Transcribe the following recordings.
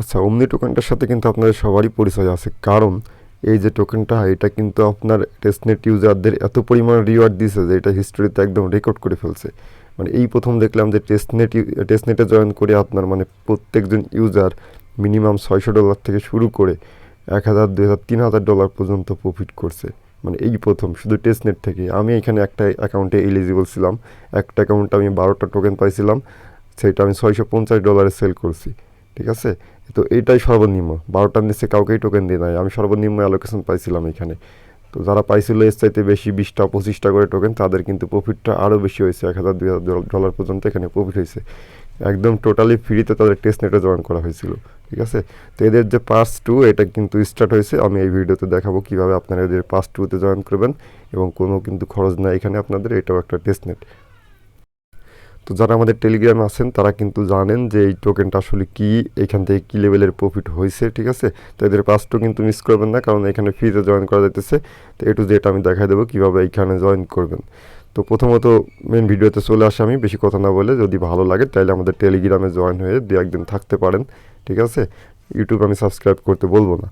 আচ্ছা অমনি টোকেনটার সাথে কিন্তু আপনাদের সবারই পরিচয় আছে। কারণ এই যে টোকেনটা এটা কিন্তু আপনার টেস্টনেট ইউজারদের এত পরিমাণ রিওয়ার্ড দিয়েছে যে এটা হিস্টোরিতে একদম রেকর্ড করে ফেলছে। মানে এই প্রথম দেখলাম যে টেস্টনেট টেস্টনেটে জয়েন করে আপনার মানে প্রত্যেকজন ইউজার মিনিমাম ছয়শো ডলার থেকে শুরু করে এক হাজার, দুই হাজার, তিন হাজার ডলার পর্যন্ত প্রফিট করছে। মানে এই প্রথম, শুধু টেস্টনেট থেকে আমি এখানে একটা অ্যাকাউন্টে এলিজিবল ছিলাম। একটা অ্যাকাউন্টে আমি বারোটা টোকেন পাইছিলাম। সেটা আমি ছয়শো পঞ্চাশ ডলারে সেল করছি। ঠিক আছে? তো এইটাই সর্বনিম্ন। বারোটার নিচে কাউকেই টোকেন দিয়ে নাই। আমি সর্বনিম্ন অ্যালোকেশন পাইছিলাম এখানে। তো যারা পাইছিল এর চাইতে বেশি বিশটা, পঁচিশটা করে টোকেন তাদের কিন্তু প্রফিটটা আরও বেশি হয়েছে। এক হাজার, দুই হাজার ডলার পর্যন্ত এখানে প্রফিট হয়েছে। একদম টোটালি ফ্রিতে তাদের টেস্ট নেটে জয়েন করা হয়েছিল। ঠিক আছে? তো এদের যে পাস টু এটা কিন্তু স্টার্ট হয়েছে। আমি এই ভিডিওতে দেখাবো কীভাবে আপনারা এদের পাস টুতে জয়েন করবেন এবং কোনো কিন্তু খরচ নাই এখানে আপনাদের। এটাও একটা টেস্ট নেট তো যারা আমাদের টেলিগ্রামে আছেন, তারা কিন্তু জানেন যে এই টোকেনটা আসলে কি, এখান থেকে কী লেভেলের প্রফিট হয়েছে, ঠিক আছে? তো এদের পাসটাও কিন্তু মিস করবেন না, কারণ এখানে ফ্রিতে জয়েন করা যাইতেছে। তো এটু যেটা আমি দেখাই দেবো কীভাবে এইখানে জয়েন করবেন। তো প্রথমত মেন ভিডিওতে চলে আসে আমি, বেশি কথা না বলে। যদি ভালো লাগে তাহলে আমাদের টেলিগ্রামে জয়েন হয়ে দু একদিন থাকতে পারেন, ঠিক আছে? ইউটিউব আমি সাবস্ক্রাইব করতে বলব না।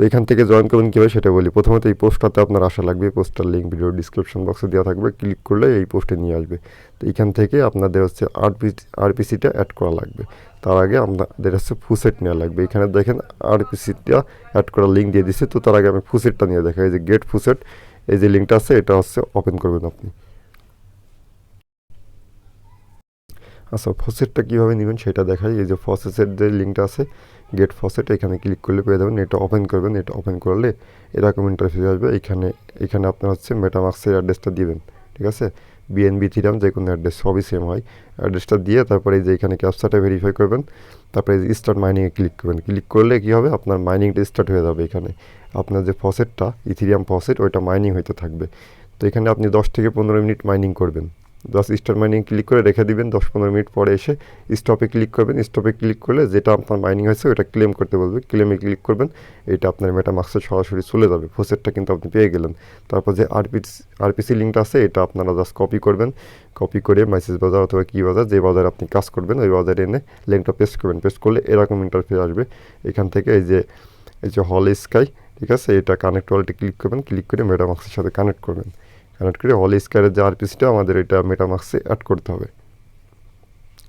তো এখান থেকে জয়েন করবেন কীভাবে সেটা বলি। প্রথমত এই পোস্টটাতে আপনার আসা লাগবে পোস্টার লিঙ্ক ভিডিও ডিসক্রিপশন বক্সে দেওয়া থাকবে। ক্লিক করলে এই পোস্টে নিয়ে আসবে। তো এইখান থেকে আপনাদের হচ্ছে আরপি আরপিসিটা অ্যাড করা লাগবে। তার আগে আপনাদের হচ্ছে ফুসেট নেওয়া লাগবে। এখানে দেখেন আরপিসিটা অ্যাড করার লিঙ্ক দিয়ে দিচ্ছে তো তার আগে আমি ফুসেটটা নিয়ে দেখা এই যে গেট ফুসেট এই যে লিঙ্কটা আছে, এটা হচ্ছে ওপেন করবেন আপনি। আচ্ছা ফসেটটা কীভাবে নেবেন সেটা দেখাই। এই যে ফসেসের যে লিঙ্কটা আছে গেট ফসেট এখানে ক্লিক করলে পেয়ে যাবেন। এটা ওপেন করবেন। এটা ওপেন করলে এরকম ইন্টারফেস আসবে। এখানে এখানে আপনার হচ্ছে মেটামাক্সের অ্যাড্রেসটা দিবেন, ঠিক আছে? বিএনবি থিরাম যে কোনো অ্যাড্রেস সবই সেম হয়। অ্যাড্রেসটা দিয়ে তারপরে যে এখানে ক্যাপচাটা ভেরিফাই করবেন। তারপরে যে স্টার্ট মাইনিংয়ে ক্লিক করবেন। ক্লিক করলে কী হবে? আপনার মাইনিংটা স্টার্ট হয়ে যাবে এখানে। আপনার যে ফসেটটা ইথিরিয়াম ফসেট ওইটা মাইনিং হইতে থাকবে। তো এখানে আপনি দশ থেকে পনেরো মিনিট মাইনিং করবেন। জাস্ট স্টার মাইনিং ক্লিক করে রেখে দিবেন। দশ পনেরো মিনিট পরে এসে স্টপে ক্লিক করবেন। স্টপে ক্লিক করলে যেটা আপনার মাইনিং হয়েছে, ওটা ক্লেম করতে বলবে। ক্লেমে ক্লিক করবেন। এটা আপনার মেটামাক্সে সরাসরি চলে যাবে। ফোসেটটা কিন্তু আপনি পেয়ে গেলেন। তারপর যে আরপিসি আরপিসি লিঙ্কটা আছে, এটা আপনারা জাস্ট কপি করবেন। কপি করে মেসেজ বাজার অথবা কী বাজার, যে বাজারে আপনি কাজ করবেন, ওই বাজারে এনে লিঙ্কটা পেস্ট করবেন। পেস্ট করলে এরকম ইন্টারফেস আসবে। এখান থেকে এই যে এই যে হল স্কাই ঠিক আছে? এটা কানেক্ট ওয়ালটি ক্লিক করবেন। ক্লিক করে মেটামাক্সের সাথে কানেক্ট করবেন। কানেক্ট করে হল স্কোয়ারের যে আরপিসিটা আমাদের এটা মেটামাক্সে অ্যাড করতে হবে।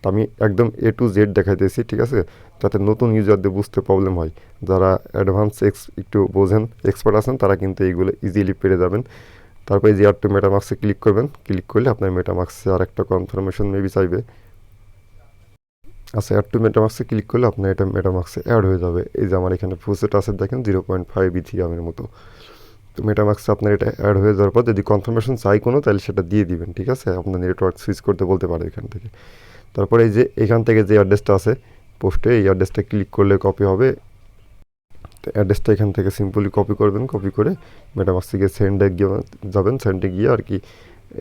আমি একদম এ টু জেড দেখাইতেছি, ঠিক আছে? যাতে নতুন ইউজারদের বুঝতে প্রবলেম হয়। যারা অ্যাডভান্স এক্স একটু বোঝেন এক্সপার্ট আছেন, তারা কিন্তু এইগুলো ইজিলি পেরে যাবেন। তারপরে যে আর টু মেটামাক্সে ক্লিক করবেন ক্লিক করলে আপনার মেটামাক্সে আর একটা কনফার্মেশন মেবি চাইবে। আচ্ছা অ্যাড টু মেটামাক্সে ক্লিক করলে আপনার এটা মেটামাক্সে অ্যাড হয়ে যাবে। এই যে আমার এখানে ফুসেট আছে, দেখেন জিরো পয়েন্ট ফাইভ ইথিয়ামের মতো। তো মেটামাক্সে আপনার এটা অ্যাড হয়ে যাওয়ার পর যদি কনফার্মেশন চাই কোনো, তাহলে সেটা দিয়ে দিবেন, ঠিক আছে? আপনার নেটওয়ার্ক সুইচ করতে বলতে পারে এখান থেকে। তারপরে এই যে এখান থেকে যে অ্যাড্রেসটা আছে পোস্টে এই অ্যাড্রেসটা ক্লিক করলে কপি হবে। তো অ্যাড্রেসটা এখান থেকে সিম্পলি কপি করবেন কপি করে মেটামাক্সে গিয়ে সেন্ডে গিয়ে যাবেন সেন্ডে গিয়ে আর কি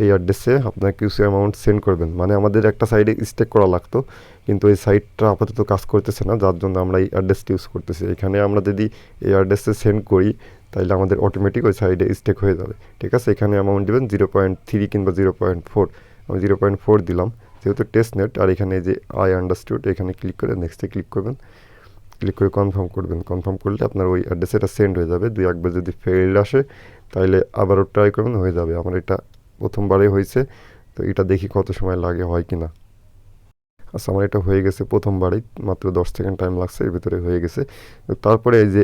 এই অ্যাড্রেসে আপনার কিছু অ্যামাউন্ট সেন্ড করবেন। মানে আমাদের একটা সাইডে স্টেক করা লাগতো, কিন্তু এই সাইটটা আপাতত কাজ করতেছে না, যার জন্য আমরা এই অ্যাড্রেসটি ইউজ করতেছি। এখানে আমরা যদি এই অ্যাড্রেসে সেন্ড করি, তাহলে আমাদের অটোমেটিক ওই সাইডে স্টেক হয়ে যাবে। ঠিক আছে? এখানে অ্যামাউন্ট দেবেন জিরো পয়েন্ট থ্রি কিংবা জিরো পয়েন্ট ফোর আমি জিরো পয়েন্ট ফোর দিলাম, যেহেতু টেস্ট নেট আর এখানে যে আই আন্ডারস্টুড এখানে ক্লিক করে নেক্সটে ক্লিক করবেন। ক্লিক করে কনফার্ম করবেন। কনফার্ম করলে আপনার ওই অ্যাড্রেসে এটা সেন্ড হয়ে যাবে। দুই একবার যদি ফেল আসে, তাহলে আবারও ট্রাই করবেন, হয়ে যাবে। আমার এটা প্রথমবারে হয়েছে, তো এটা দেখি কত সময় লাগে, হয় কি না আচ্ছা আমার এটা হয়ে গেছে প্রথমবারেই, মাত্র দশ সেকেন্ড টাইম লাগছে, এর ভিতরে হয়ে গেছে। তারপরে এই যে,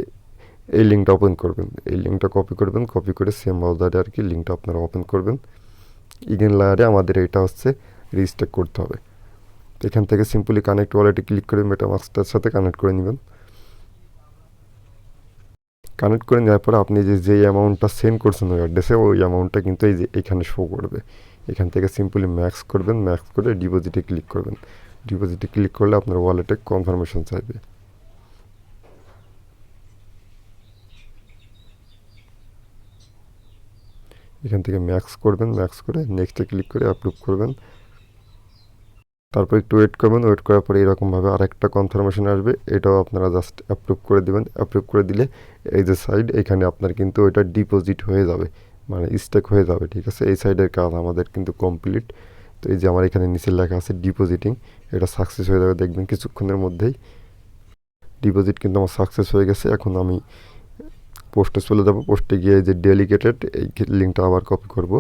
এই লিঙ্কটা ওপেন করবেন। এই লিঙ্কটা কপি করবেন কপি করে সেম ব্রাউজারে আর কি লিঙ্কটা আপনারা ওপেন করবেন। ইগেন লায়ারে আমাদের এটা হচ্ছে রেজিস্টার করতে হবে। এখান থেকে সিম্পলি কানেক্ট ওয়ালেটে ক্লিক করে মেটামাক্সটার সাথে কানেক্ট করে নেবেন। কানেক্ট করে নেওয়ার পরে আপনি যে যেই অ্যামাউন্টটা সেন্ড করছেন ওই অ্যাড্রেসে ওই অ্যামাউন্টটা কিন্তু এই যে, এখানে শো করবে। এখান থেকে সিম্পলি ম্যাক্স করবেন ম্যাক্স করে ডিপোজিটে ক্লিক করবেন। ডিপোজিটে ক্লিক করলে আপনার ওয়ালেটে কনফার্মেশন চাইবে। এখান থেকে ম্যাক্স করবেন ম্যাক্স করে নেক্সটে ক্লিক করে অ্যাপ্রুভ করবেন। তারপর একটু ওয়েট করবেন ওয়েট করার পরে এরকমভাবে আরেকটা কনফার্মেশন আসবে, এটাও আপনারা জাস্ট অ্যাপ্রুভ করে দেবেন। অ্যাপ্রুভ করে দিলে এই যে সাইড এখানে আপনার কিন্তু ওইটা ডিপোজিট হয়ে যাবে মানে স্টেক হয়ে যাবে, ঠিক আছে? এই সাইডের কাজ আমাদের কিন্তু কমপ্লিট তো এই যে আমার এখানে নিচে লেখা আছে ডিপোজিটিং এটা সাকসেস হয়ে যাবে, দেখবেন কিছুক্ষণের মধ্যেই। ডিপোজিট কিন্তু আমার সাকসেস হয়ে গেছে, এখন আমি পোস্টে চলে যাব। পোস্টে গিয়ে যে ডেলিকেটেড এই লিঙ্কটা আবার কপি করব।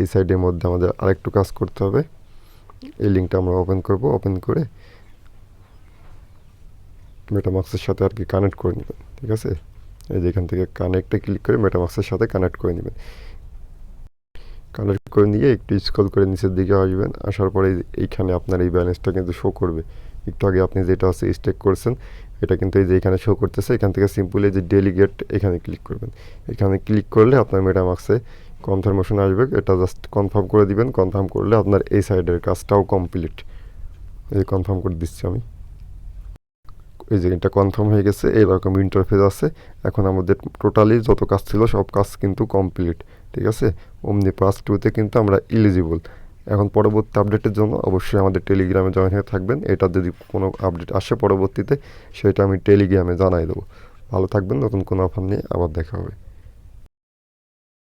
এই সাইডের মধ্যে আমাদের আরেকটু কাজ করতে হবে। এই লিঙ্কটা আমরা ওপেন করব ওপেন করে মেটামাক্সের সাথে আর কি কানেক্ট করে নেবেন, ঠিক আছে? এই যে এখান থেকে কানেক্টে ক্লিক করে মেটামাক্সের সাথে কানেক্ট করে নেবেন। কানেক্ট করে নিয়ে একটু স্ক্রল করে নিচের দিকে আসবেন, আসার পরে এইখানে আপনার এই ব্যালেন্সটা কিন্তু শো করবে। একটু আগে আপনি যেটা আছে স্টেক করছেন, এটা কিন্তু এই যে এখানে শো করতেছে, এখান থেকে সিম্পলি যে ডেলিগেট এখানে ক্লিক করবেন। এখানে ক্লিক করলে আপনার মেটামাক্সে কনফার্মেশন আসবে, এটা জাস্ট কনফার্ম করে দিবেন কনফার্ম করলে আপনার এই সাইডের কাজটাও কমপ্লিট এই কনফার্ম করে দিচ্ছি আমি। এই যে এটা কনফার্ম হয়ে গেছে এরকম ইন্টারফেস আছে। এখন আমাদের টোটালি যত কাজ ছিল, সব কাজ কিন্তু কমপ্লিট ঠিক আছে? অমনি পাস টুতে কিন্তু আমরা ইলিজিবল এখন পরবর্তী আপডেটের জন্য অবশ্যই আমাদের টেলিগ্রামে জয়েন হয়ে থাকবেন। এটা যদি কোনো আপডেট আসে পরবর্তীতে, সেটা আমি টেলিগ্রামে জানাই দেবো। ভালো থাকবেন, নতুন কোনো অফার নিয়ে আবার দেখা হবে।